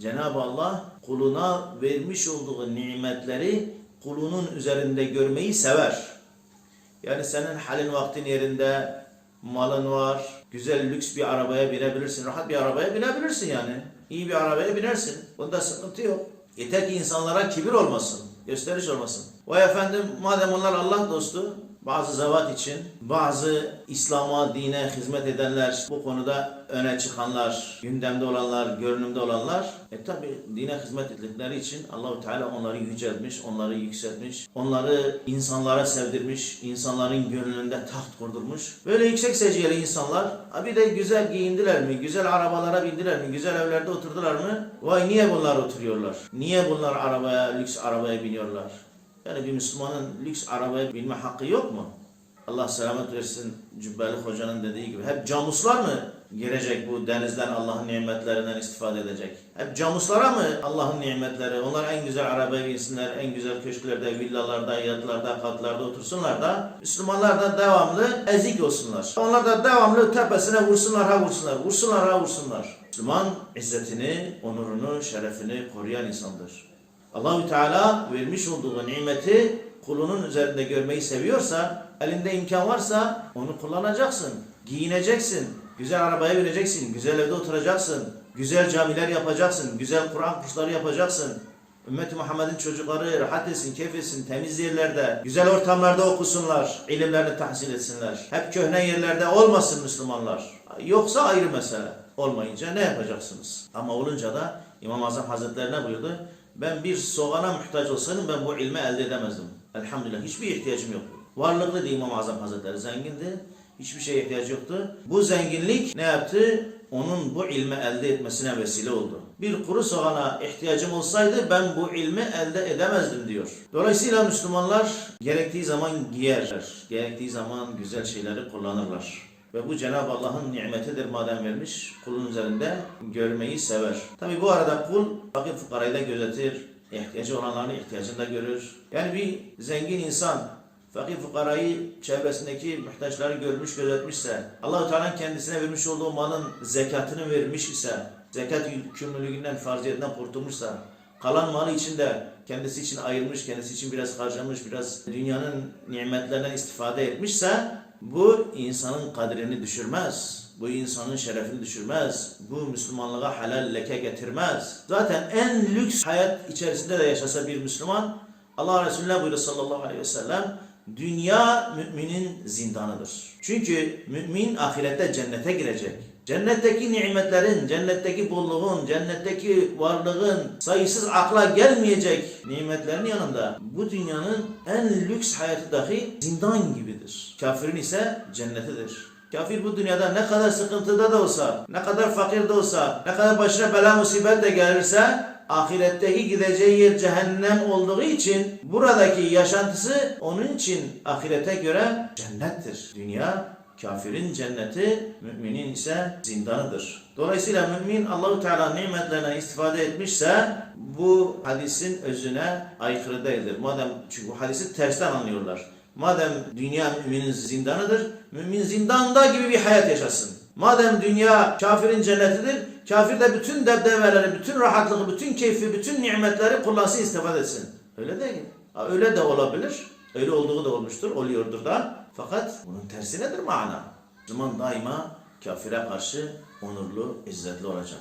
Cenab-ı Allah kuluna vermiş olduğu nimetleri kulunun üzerinde görmeyi sever. Yani senin halin vaktin yerinde, malın var, güzel lüks bir arabaya binebilirsin, rahat bir arabaya binebilirsin yani. İyi bir arabaya binersin. Bunda sıkıntı yok. Yeter ki insanlara kibir olmasın, gösteriş olmasın. Vay efendim madem onlar Allah dostu, bazı zevat için, bazı İslam'a, dine hizmet edenler, bu konuda öne çıkanlar, gündemde olanlar, görünümde olanlar, e tabi dine hizmet ettikleri için Allahu Teala onları yüceltmiş, onları yükseltmiş, onları insanlara sevdirmiş, insanların gönlünde taht kurdurmuş. Böyle yüksek seciyeli insanlar, bir de güzel giyindiler mi, güzel arabalara bindiler mi, güzel evlerde oturdular mı? Vay niye bunlar oturuyorlar? Niye bunlar arabaya, lüks arabaya biniyorlar? Yani bir Müslümanın lüks arabaya binme hakkı yok mu? Allah selamet versin Cübbeli Hoca'nın dediği gibi. Hep camuslar mı girecek bu denizden Allah'ın nimetlerinden istifade edecek? Hep camuslara mı Allah'ın nimetleri? Onlar en güzel arabaya binsinler, en güzel köşklerde, villalarda, yatlarda, katlarda otursunlar da Müslümanlar da devamlı ezik olsunlar. Onlar da devamlı tepesine vursunlar ha vursunlar, vursunlar ha vursunlar. Müslüman izzetini, onurunu, şerefini koruyan insandır. Allahü Teala vermiş olduğu nimeti kulunun üzerinde görmeyi seviyorsa, elinde imkan varsa onu kullanacaksın. Giyineceksin, güzel arabaya bineceksin, güzel evde oturacaksın, güzel camiler yapacaksın, güzel Kur'an kursları yapacaksın. Ümmet-i Muhammed'in çocukları rahat etsin, keyif etsin, temiz yerlerde, güzel ortamlarda okusunlar, ilimlerini tahsil etsinler. Hep köhne yerlerde olmasın Müslümanlar. Yoksa ayrı mesele. Olmayınca ne yapacaksınız? Ama olunca da İmam Azam Hazretleri ne buyurdu? Ben bir soğana muhtaç olsaydım ben bu ilmi elde edemezdim. Elhamdülillah hiçbir ihtiyacım yoktu. Varlıklıydı İmam Azam Hazretleri, zengindi. Hiçbir şeye ihtiyacı yoktu. Bu zenginlik ne yaptı? Onun bu ilmi elde etmesine vesile oldu. Bir kuru soğana ihtiyacım olsaydı ben bu ilmi elde edemezdim diyor. Dolayısıyla Müslümanlar gerektiği zaman giyer, gerektiği zaman güzel şeyleri kullanırlar. Ve bu Cenab-ı Allah'ın nimetidir madem vermiş, kulun üzerinde görmeyi sever. Tabi bu arada kul fakir fukarayı da gözetir, ihtiyacı olanların ihtiyacını da görür. Yani bir zengin insan fakir fukarayı çevresindeki muhtaçları görmüş gözetmişse, allah Teala'nın kendisine vermiş olduğu malın zekatını vermiş ise, zekat yükümlülüğünden, farziyetinden kurtulmuşsa, kalan malı için de kendisi için ayırmış, kendisi için biraz harcamış, biraz dünyanın nimetlerinden istifade etmişse, bu insanın kadrini düşürmez. Bu insanın şerefini düşürmez. Bu Müslümanlığa halal leke getirmez. Zaten en lüks hayat içerisinde de yaşasa bir Müslüman Allah Resulü ne buyuruyor sallallahu aleyhi ve sellem? Dünya müminin zindanıdır. Çünkü mümin ahirette cennete girecek. Cennetteki nimetlerin, cennetteki bolluğun, cennetteki varlığın sayısız akla gelmeyecek nimetlerin yanında bu dünyanın en lüks hayatı dahi zindan gibidir. Kafirin ise cennetidir. Kafir bu dünyada ne kadar sıkıntıda da olsa, ne kadar fakir de olsa, ne kadar başına bela musibet de gelirse ahiretteki gideceği yer cehennem olduğu için buradaki yaşantısı onun için ahirete göre cennettir. Dünya kafirin cenneti, müminin ise zindanıdır. Dolayısıyla mümin Allahu Teala nimetlerine istifade etmişse bu hadisin özüne aykırı değildir. Madem çünkü bu hadisi tersten anlıyorlar. Madem dünya müminin zindanıdır, mümin zindanda gibi bir hayat yaşasın. Madem dünya kafirin cennetidir, kafir de bütün debdeveleri, bütün rahatlığı, bütün keyfi, bütün nimetleri kullansın, istifade etsin. Öyle değil. Öyle de olabilir. Öyle olduğu da olmuştur, oluyordur da. Fakat bunun tersi nedir mana? Müslüman daima kafire karşı onurlu, izzetli olacak.